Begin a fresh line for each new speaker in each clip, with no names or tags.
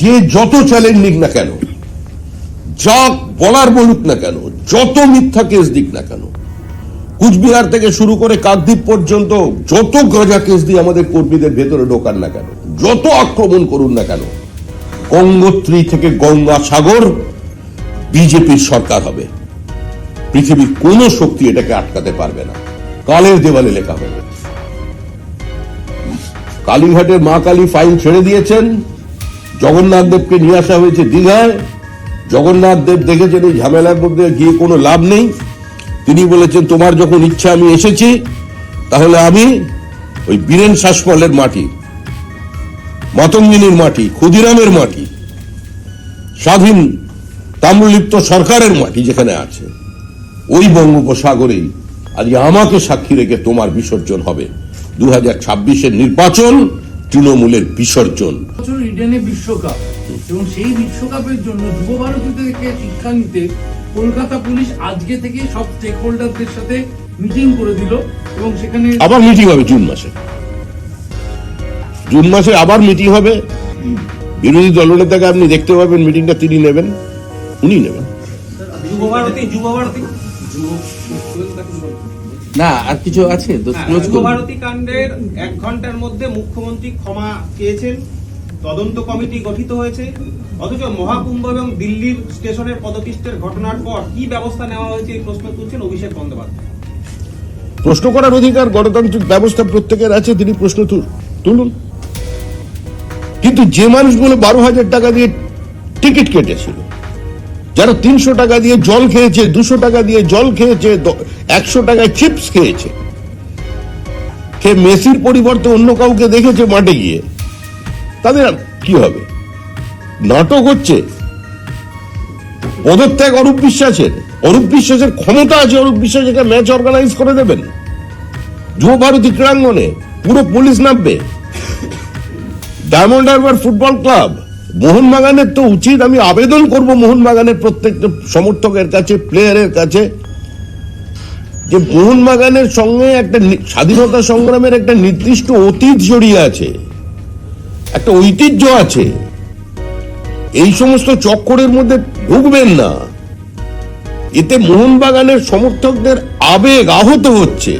যে যত চ্যালেঞ্জ নিক না কেন যা বলার বলুক না কেন, যত মিথ্যা কেস দিক না কেন, কুচবিহার থেকে শুরু করে কাকদ্বীপ পর্যন্ত যত গাঁজা কেস দিয়ে আমাদের কর্মীদের ভেতরে ঢোকান না কেন, যত আক্রমণ করুন না কেন, গঙ্গোত্রী থেকে গঙ্গা সাগর বিজেপির সরকার হবে। পৃথিবীর কোন শক্তি এটাকে আটকাতে পারবে না। কালের দেওয়ালে লেখা হবে কালীঘাটের মা কালী ফাইল ছেড়ে দিয়েছেন। জগন্নাথ দেবকে নিয়ে আসা হয়েছে দীঘায়। জগন্নাথ দেব দেখেছেন এই ঝামেলার মধ্যে গিয়ে কোনো লাভ নেই। তিনি বলেছেন, তোমার যখন ইচ্ছা, আমি এসেছি। তাহলে আমি ওই বীরেন শাসমলের মাটি, মাতঙ্গিনীর মাটি, ক্ষুদিরামের মাটি, স্বাধীন তাম্রলিপ্ত সরকারের মাটি যেখানে আছে, ওই বঙ্গোপসাগরেই আজকে আমাকে সাক্ষী রেখে তোমার বিসর্জন হবে। দু হাজার ছাব্বিশের নির্বাচন তৃণমূলের বিসর্জন।
ইডেনে বিশ্বকাপ। এবং সেই বিশ্বকাপের জন্য যুব ভারতী থেকে শিক্ষা নিতে কলকাতা পুলিশ আজকে থেকে সব স্টেক হোল্ডারদের সাথে মিটিং করে দিল এবং সেখানে
আবার মিটিং হবে জুন মাসে। জুন মাসে আবার মিটিং হবে। বিরোধী দলনেতাকে আপনি দেখতে পাবেন মিটিংটা তিনি নেবেন উনি নেবেন।
যুবভারতী যুবভারতী
না আর কিছু আছে? তো ক্লোজ করুন।
যুবভারতী কাণ্ডের এক ঘণ্টার মধ্যে মুখ্যমন্ত্রী ক্ষমা চেয়েছেন তদন্ত কমিটি গঠিত হয়েছে অথচ মহাকুম্ভ এবং দিল্লির স্টেশনের পদপিষ্টের ঘটনার পর কি ব্যবস্থা নেওয়া হয়েছে এই প্রশ্ন তুলছেন অভিষেক বন্দ্যোপাধ্যায়।
প্রশ্ন করার অধিকার গণতান্ত্রিক ব্যবস্থা প্রত্যেকের আছে তিনি প্রশ্ন তুলুন। কিন্তু যে মানুষগুলো বারো হাজার টাকা দিয়ে টিকিট কেটেছিল যারা তিনশো টাকা দিয়ে জল খেয়েছে, দুশো টাকা দিয়ে জল খেয়েছে একশো টাকায় চিপস খেয়েছে। সে মেসির পরিবর্তে অন্য কাউকে দেখেছে মাঠে গিয়ে? তাদের কি হবে? নাটক হচ্ছে। পদত্যাগ অরূপ বিশ্বাসের। অরূপ বিশ্বাসের ক্ষমতা আছে, অরূপ বিশ্বাস এটা ম্যাচ অর্গানাইজ করে দেবেন। যুব ভারতী ক্রীড়াঙ্গনে পুরো পুলিশ নামবে। ডায়মন্ড হারবার ফুটবল ক্লাব মোহনবাগানের তো উচিত, আমি আবেদন করব মোহনবাগানের প্রত্যেকটা সমর্থকের কাছে প্লেয়ারের কাছে, যে মোহনবাগানের সঙ্গে একটা স্বাধীনতা সংগ্রামের একটা নির্দিষ্ট অতীত জড়িয়ে আছে, একটা ঐতিহ্য আছে, এই সমস্ত চক্করের মধ্যে ঢুকবেন না। এতে মোহনবাগানের সমর্থকদের আবেগ আহত হচ্ছে,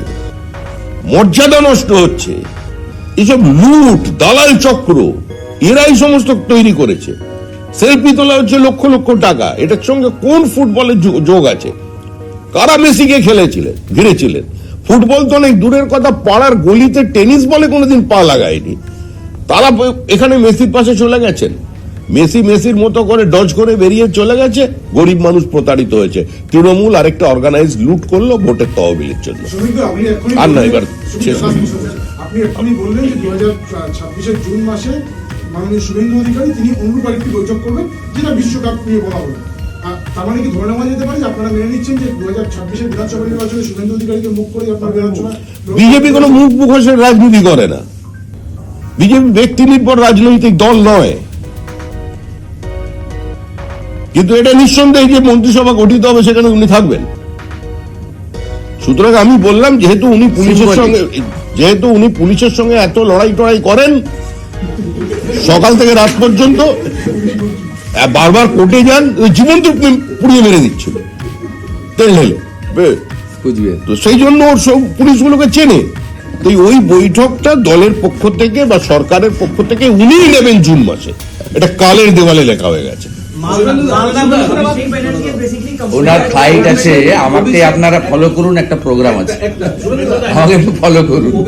মর্যাদা নষ্ট হচ্ছে, এসব লুট, দালাল চক্র এরাই সমস্ত তৈরি করেছে। সেলফি তোলা হচ্ছে লক্ষ লক্ষ টাকা। এটার সঙ্গে কোন ফুটবলের যোগ আছে? কারা মেসিকে খেলেছিলেন ঘিরেছিলেন? ফুটবল তো অনেক দূরের কথা পাড়ার গলিতে টেনিস বলে কোনোদিন পা লাগায়নি। তারা এখানে মেসির পাশে চলে গেছেন। মেসি মেসির মতো করে ডজ করে বেরিয়ে চলে গেছে। গরিব মানুষ প্রতারিত হয়েছে। তৃণমূল আরেকটা অর্গানাইজ লুট করল ভোটের তহবিলের জন্য। আর না, এবার
আপনি এক্ষুনি বললেন যে দু হাজার ছাব্বিশের জুন মাসে মাননীয় শুভেন্দু অধিকারী তিনি অনুরূপ আরেকটি বৈঠক করবেন যেটা বিশ্বকাপ নিয়ে বলা হলো আর তার মানে কি ধরে নেওয়া যেতে পারে যে আপনারা মেনে নিচ্ছেন যে দু হাজার ছাব্বিশের বিধানসভা নির্বাচনে শুভেন্দু অধিকারীকে মুখ করে আপনার বিধানসভা
বিজেপি কোনো মুখ মুখোশের রাজনীতি করে না। বিজেপি ব্যক্তি নির্ভর রাজনৈতিক দল নয়। কিন্তু এটা নিঃসন্দেহে যে মন্ত্রিসভা গঠিত হবে সেখানে উনি থাকবেন। সুতরাং আমি বললাম যেহেতু উনি পুলিশের সঙ্গে যেহেতু উনি পুলিশের সঙ্গে এত লড়াই টড়াই করেন সকাল থেকে রাত পর্যন্ত বারবার কোর্টে যান ওই জীবন্ত পুড়িয়ে মেরে দিচ্ছিল তেল ঢেলে। বে- তো সেই জন্য ওর সব পুলিশগুলোকে চেনে। তো ওই বৈঠকটা দলের পক্ষ থেকে বা সরকারের পক্ষ থেকে উনিই নেবেন জুন মাসে। এটা কালের দেওয়ালে লেখা হয়ে গেছে।
ওনার ফ্লাইট আছে। আমাকে আপনারা ফলো করুন একটা প্রোগ্রাম আছে। আমাকে ফলো করুন।